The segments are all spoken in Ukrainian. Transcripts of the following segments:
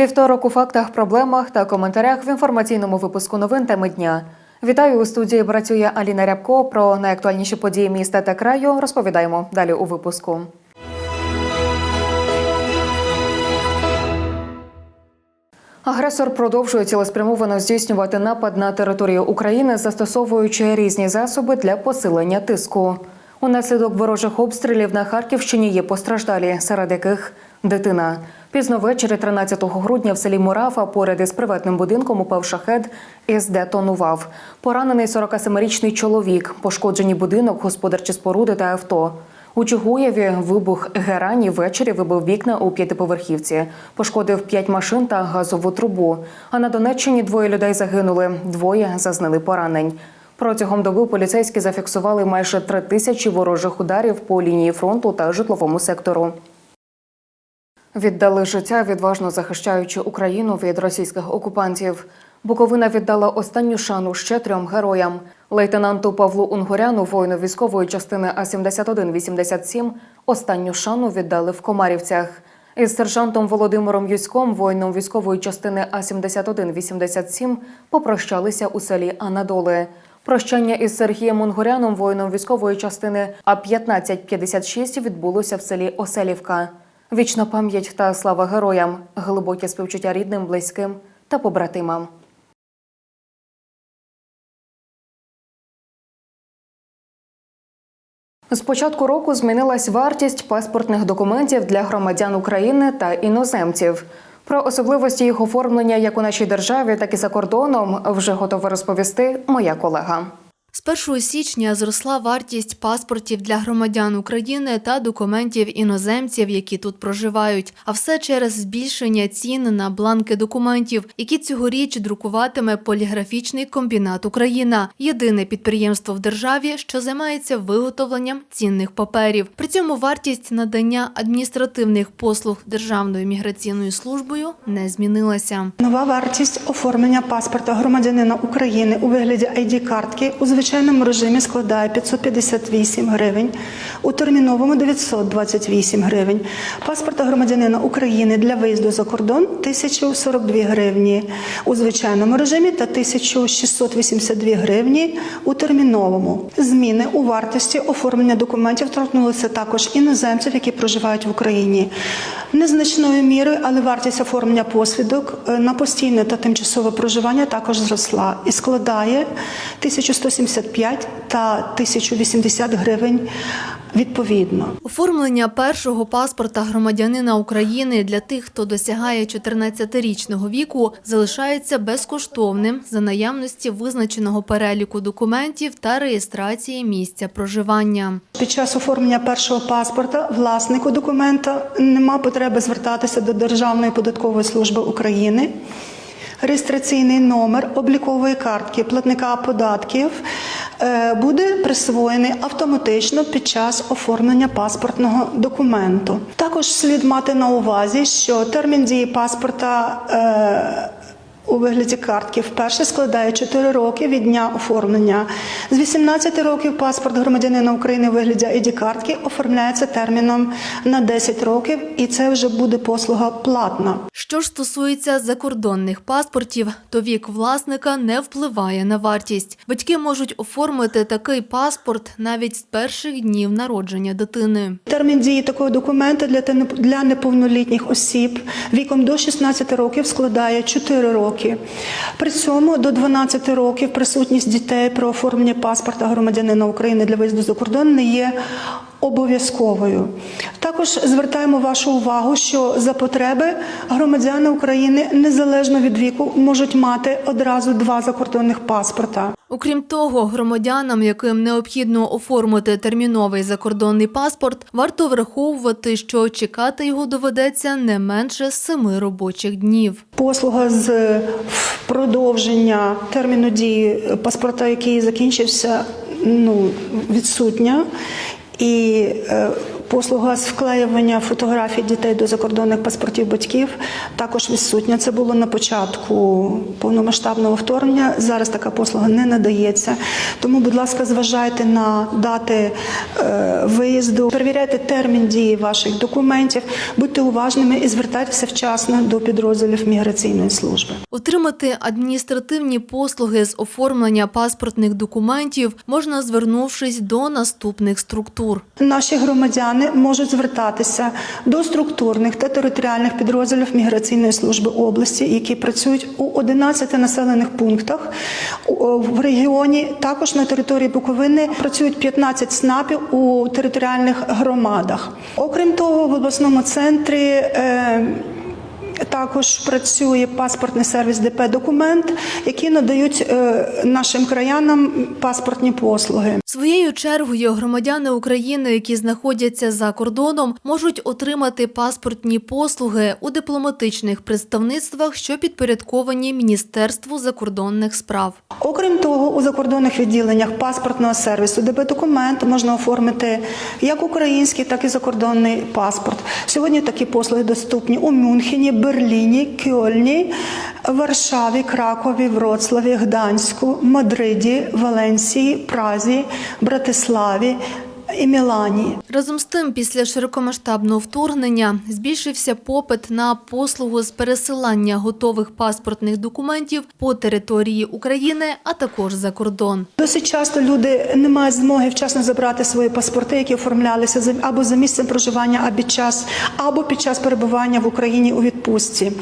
Вівторок у фактах, проблемах та коментарях в інформаційному випуску новин теми дня. Вітаю у студії. Працює Аліна Рябко. Про найактуальніші події міста та краю розповідаємо далі у випуску. Агресор продовжує цілеспрямовано здійснювати напад на територію України, застосовуючи різні засоби для посилення тиску. Унаслідок ворожих обстрілів на Харківщині є постраждалі, серед яких дитина. Пізно ввечері 13 грудня в селі Мурафа поряд із приватним будинком упав шахет і здетонував. Поранений 47-річний чоловік, пошкоджені будинок, господарчі споруди та авто. У Чугуєві вибух герані ввечері вибив вікна у п'ятиповерхівці, пошкодив п'ять машин та газову трубу. А на Донеччині двоє людей загинули, двоє зазнали поранень. Протягом доби поліцейські зафіксували майже три тисячі ворожих ударів по лінії фронту та житловому сектору. Віддали життя, відважно захищаючи Україну від російських окупантів. Буковина віддала останню шану ще трьом героям: лейтенанту Павлу Унгуряну, воїну військової частини А 7187 Останню шану віддали в Комарівцях. Із сержантом Володимиром Юськом, воїном військової частини А 7187 попрощалися у селі Анадоли. Прощання із Сергієм Унгуряном, воїном військової частини А 1556 відбулося в селі Оселівка. Вічна пам'ять та слава героям, глибоке співчуття рідним, близьким та побратимам. З початку року змінилась вартість паспортних документів для громадян України та іноземців. Про особливості їх оформлення як у нашій державі, так і за кордоном вже готова розповісти моя колега. З 1 січня зросла вартість паспортів для громадян України та документів іноземців, які тут проживають. А все через збільшення цін на бланки документів, які цьогоріч друкуватиме поліграфічний комбінат Україна, єдине підприємство в державі, що займається виготовленням цінних паперів. При цьому вартість надання адміністративних послуг Державною міграційною службою не змінилася. Нова вартість оформлення паспорта громадянина України у вигляді ID-картки у звичайному режимі складає 558 гривень, у терміновому 928 гривень. Паспорта громадянина України для виїзду за кордон 1042 гривні у звичайному режимі та 1682 гривні у терміновому. Зміни у вартості оформлення документів торкнулися також іноземців, які проживають в Україні. Незначною мірою, але вартість оформлення посвідок е, на постійне та тимчасове проживання також зросла і складає 1175 та 1080 гривень відповідно. Оформлення першого паспорта громадянина України для тих, хто досягає 14-річного віку, залишається безкоштовним за наявності визначеного переліку документів та реєстрації місця проживання. Під час оформлення першого паспорта власнику документа нема потреби звертатися до Державної податкової служби України. Реєстраційний номер облікової картки платника податків е, буде присвоєний автоматично під час оформлення паспортного документу. Також слід мати на увазі, що термін дії паспорта. У вигляді картки вперше складає 4 роки від дня оформлення. З 18 років паспорт громадянина України у вигляді id картки оформляється терміном на 10 років, і це вже буде послуга платна. Що ж стосується закордонних паспортів, то вік власника не впливає на вартість. Батьки можуть оформити такий паспорт навіть з перших днів народження дитини. Термін дії такого документа для для неповнолітніх осіб віком до 16 років складає 4 роки. При цьому до 12 років присутність дітей про оформлення паспорта громадянина України для виїзду за кордон не є обов'язковою. Також звертаємо вашу увагу, що за потреби громадяни України незалежно від віку можуть мати одразу два закордонних паспорта. Окрім того, громадянам, яким необхідно оформити терміновий закордонний паспорт, варто враховувати, що чекати його доведеться не менше семи робочих днів. Послуга з продовження терміну дії паспорта, який закінчився, ну відсутня. І е, Послуга з вклеювання фотографій дітей до закордонних паспортів батьків також відсутня. Це було на початку повномасштабного вторгнення. Зараз така послуга не надається. Тому, будь ласка, зважайте на дати е, виїзду, перевіряйте термін дії ваших документів, будьте уважними і звертайтеся вчасно до підрозділів міграційної служби. Отримати адміністративні послуги з оформлення паспортних документів можна звернувшись до наступних структур. Наші громадяни можуть звертатися до структурних та територіальних підрозділів міграційної служби області, які працюють у 11 населених пунктах в регіоні. Також на території Буковини працюють 15 СНАПів у територіальних громадах. Окрім того, в обласному центрі. Також працює паспортний сервіс ДП Документ, які надають е, нашим краянам паспортні послуги. Своєю чергою громадяни України, які знаходяться за кордоном, можуть отримати паспортні послуги у дипломатичних представництвах, що підпорядковані Міністерству закордонних справ. Окрім того, у закордонних відділеннях паспортного сервісу ДБ документ можна оформити як український, так і закордонний паспорт. Сьогодні такі послуги доступні у Мюнхені, Берліні, Кьольні, Варшаві, Кракові, Вроцлаві, Гданську, Мадриді, Валенсії, Празі, Братиславі і Мілані. Разом з тим, після широкомасштабного вторгнення збільшився попит на послугу з пересилання готових паспортних документів по території України, а також за кордон. Досить часто люди не мають змоги вчасно забрати свої паспорти, які оформлялися або за місцем проживання, або під час, або під час перебування в Україні у відпустці.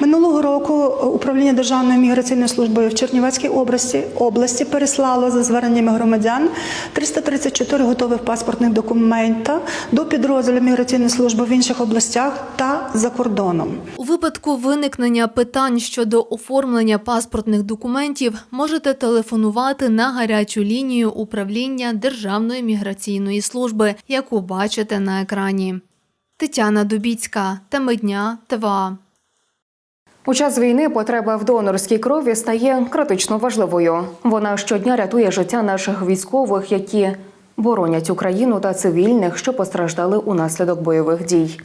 Минулого року управління Державної міграційної служби в Чернівецькій області, області переслало за зверненнями громадян 334 готових паспортних документа до підрозділів міграційної служби в інших областях та за кордоном. У випадку виникнення питань щодо оформлення паспортних документів можете телефонувати на гарячу лінію управління Державної міграційної служби, яку бачите на екрані. Тетяна Дубіцька, теми дня, ТВА. У час війни потреба в донорській крові стає критично важливою. Вона щодня рятує життя наших військових, які боронять Україну та цивільних, що постраждали унаслідок бойових дій.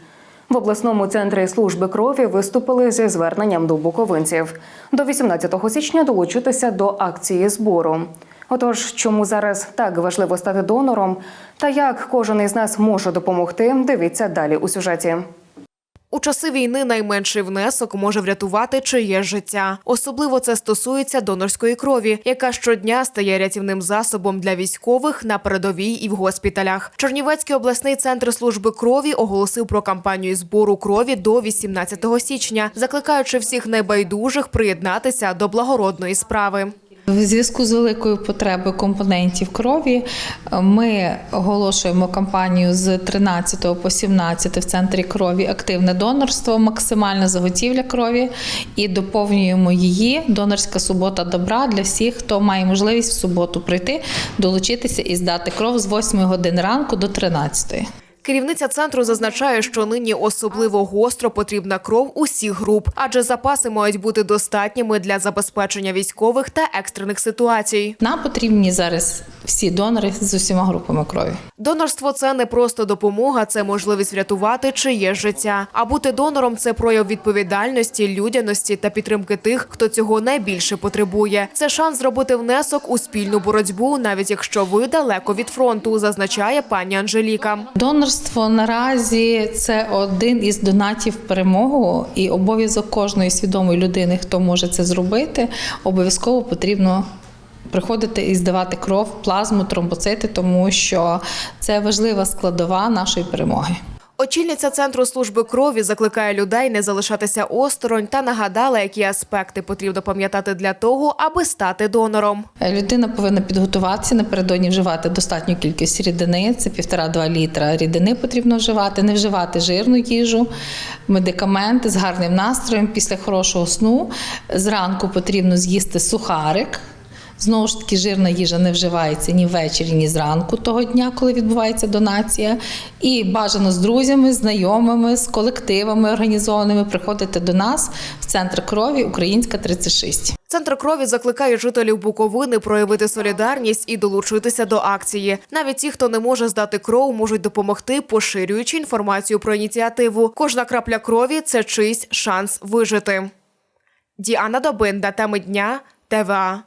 В обласному центрі служби крові виступили зі зверненням до буковинців до 18 січня долучитися до акції збору. Отож, чому зараз так важливо стати донором, та як кожен із нас може допомогти, дивіться далі у сюжеті. У часи війни найменший внесок може врятувати чиє життя. Особливо це стосується донорської крові, яка щодня стає рятівним засобом для військових на передовій і в госпіталях. Чернівецький обласний центр служби крові оголосив про кампанію збору крові до 18 січня, закликаючи всіх небайдужих приєднатися до благородної справи. В зв'язку з великою потребою компонентів крові е, ми оголошуємо кампанію з 13 по 17 в центрі крові активне донорство, максимальна заготівля крові і доповнюємо її донорська субота добра для всіх, хто має можливість в суботу прийти, долучитися і здати кров з 8 годин ранку до 13. Керівниця центру зазначає, що нині особливо гостро потрібна кров усіх груп, адже запаси мають бути достатніми для забезпечення військових та екстрених ситуацій. Нам потрібні зараз всі донори з усіма групами крові. Донорство це не просто допомога, це можливість врятувати чиє життя. А бути донором це прояв відповідальності, людяності та підтримки тих, хто цього найбільше потребує. Це шанс зробити внесок у спільну боротьбу, навіть якщо ви далеко від фронту, зазначає пані Анжеліка. Донорство наразі це один із донатів перемогу, і обов'язок кожної свідомої людини, хто може це зробити, обов'язково потрібно. Приходити і здавати кров, плазму, тромбоцити, тому що це важлива складова нашої перемоги. Очільниця центру служби крові закликає людей не залишатися осторонь та нагадала, які аспекти потрібно пам'ятати для того, аби стати донором. Людина повинна підготуватися напередодні вживати достатню кількість рідини. Це 1,5-2 літра рідини потрібно вживати, не вживати жирну їжу, медикаменти з гарним настроєм після хорошого сну. Зранку потрібно з'їсти сухарик. Знову ж таки, жирна їжа не вживається ні ввечері, ні зранку того дня, коли відбувається донація. І бажано з друзями, знайомими, з колективами організованими приходити до нас в центр крові Українська 36. Центр крові закликає жителів Буковини проявити солідарність і долучитися до акції. Навіть ті, хто не може здати кров, можуть допомогти, поширюючи інформацію про ініціативу. Кожна крапля крові це чийсь шанс вижити. Діана Добинда, теми дня, ТВА.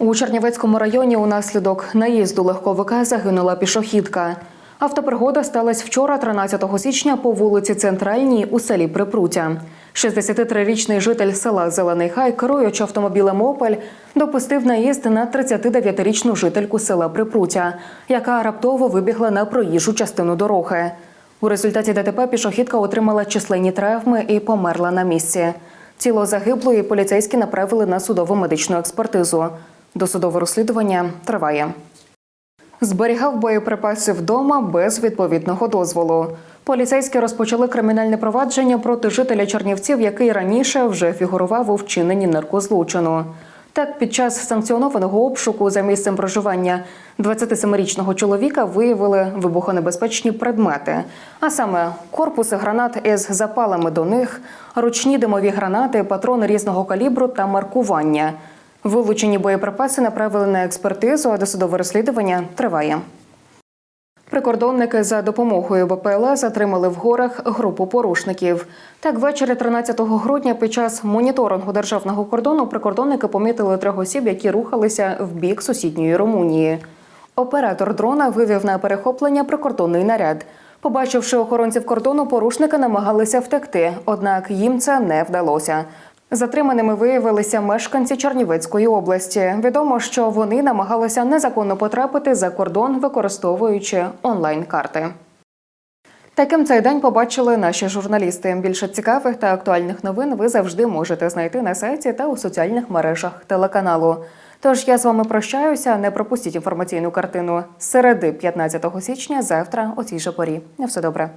У Чернівецькому районі унаслідок наїзду легковика загинула пішохідка. Автопригода сталася вчора, 13 січня, по вулиці Центральній у селі Припруття. 63-річний житель села Зелений Хай, керуючи автомобілем Опель, допустив наїзд на 39-річну жительку села Припруття, яка раптово вибігла на проїжджу частину дороги. У результаті ДТП пішохідка отримала численні травми і померла на місці. Тіло загиблої поліцейські направили на судово медичну експертизу. Досудове розслідування триває. Зберігав боєприпаси вдома без відповідного дозволу. Поліцейські розпочали кримінальне провадження проти жителя Чернівців, який раніше вже фігурував у вчиненні наркозлочину. Так, під час санкціонованого обшуку за місцем проживання 27-річного чоловіка виявили вибухонебезпечні предмети, а саме корпуси гранат із запалами до них, ручні димові гранати, патрони різного калібру та маркування. Вилучені боєприпаси направили на експертизу, а досудове розслідування триває. Прикордонники за допомогою БПЛА затримали в горах групу порушників. Так, ввечері 13 грудня під час моніторингу державного кордону прикордонники помітили трьох осіб, які рухалися в бік сусідньої Румунії. Оператор дрона вивів на перехоплення прикордонний наряд. Побачивши охоронців кордону, порушники намагалися втекти, однак їм це не вдалося. Затриманими виявилися мешканці Чернівецької області. Відомо, що вони намагалися незаконно потрапити за кордон, використовуючи онлайн-карти. Таким цей день побачили наші журналісти. Більше цікавих та актуальних новин ви завжди можете знайти на сайті та у соціальних мережах телеканалу. Тож я з вами прощаюся. Не пропустіть інформаційну картину з середи 15 січня завтра о цій же порі. На все добре.